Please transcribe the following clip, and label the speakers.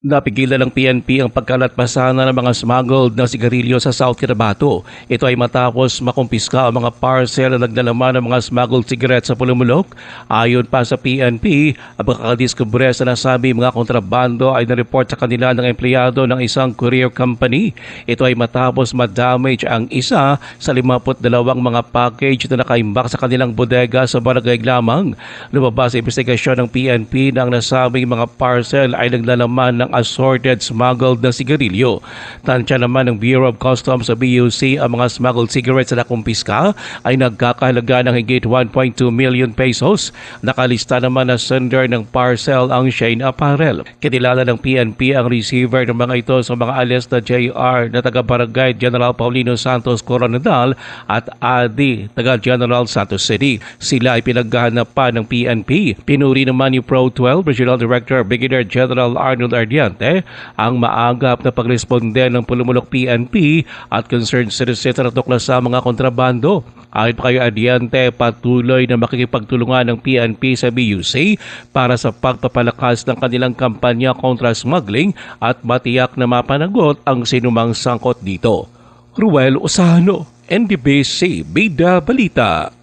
Speaker 1: Napigilan ng PNP ang pagkalatpasan ng mga smuggled na sigarilyo sa South Cotabato. Ito ay matapos makumpiska ang mga parcel na naglalaman ng mga smuggled cigarettes sa Pulumulok. Ayon pa sa PNP, ang pagkakadiskubre sa nasabi mga kontrabando ay na-report sa kanila ng empleyado ng isang courier company. Ito ay matapos ma-damage ang isa sa 52 mga package na nakaimbak sa kanilang bodega sa barangay lamang. Lumabas sa investigasyon ng PNP na ang nasabing mga parcel ay naglalaman assorted smuggled na sigarilyo. Tansya naman ng Bureau of Customs sa BUC ang mga smuggled cigarettes na kumpiska ay nagkakahalaga ng higit 1.2 million pesos. Nakalista naman na sender ng parcel ang Shane Apparel. Kinilala ng PNP ang receiver ng mga ito sa mga alias na JR na taga-barangay General Paulino Santos Coronadal at ADI taga General Santos City. Sila ay pinaghahanapan ng PNP. Pinuri naman ni Pro 12 Regional Director Brigadier General Arnold Ardiante ang maagap na pagresponde ng Pulumulok PNP at concerned citizens na tuklas sa mga kontrabando. Ayon pa kay Ardiante, patuloy na makikipagtulungan ng PNP sa BUC para sa pagpapalakas ng kanilang kampanya kontra smuggling at matiyak na mapanagot ang sinumang sangkot dito. Ruel Osano, NDBC, Bida Balita.